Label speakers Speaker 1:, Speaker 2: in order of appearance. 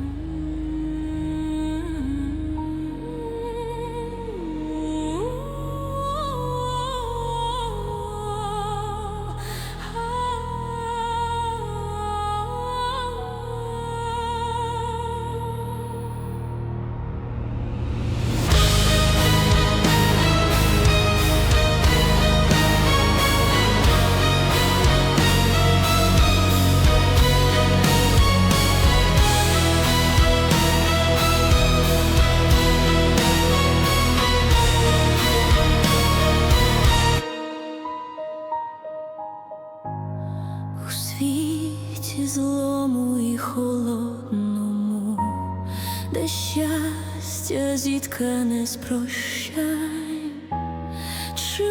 Speaker 1: mm світі злому і холодному, де щастя зіткане з прощань, чи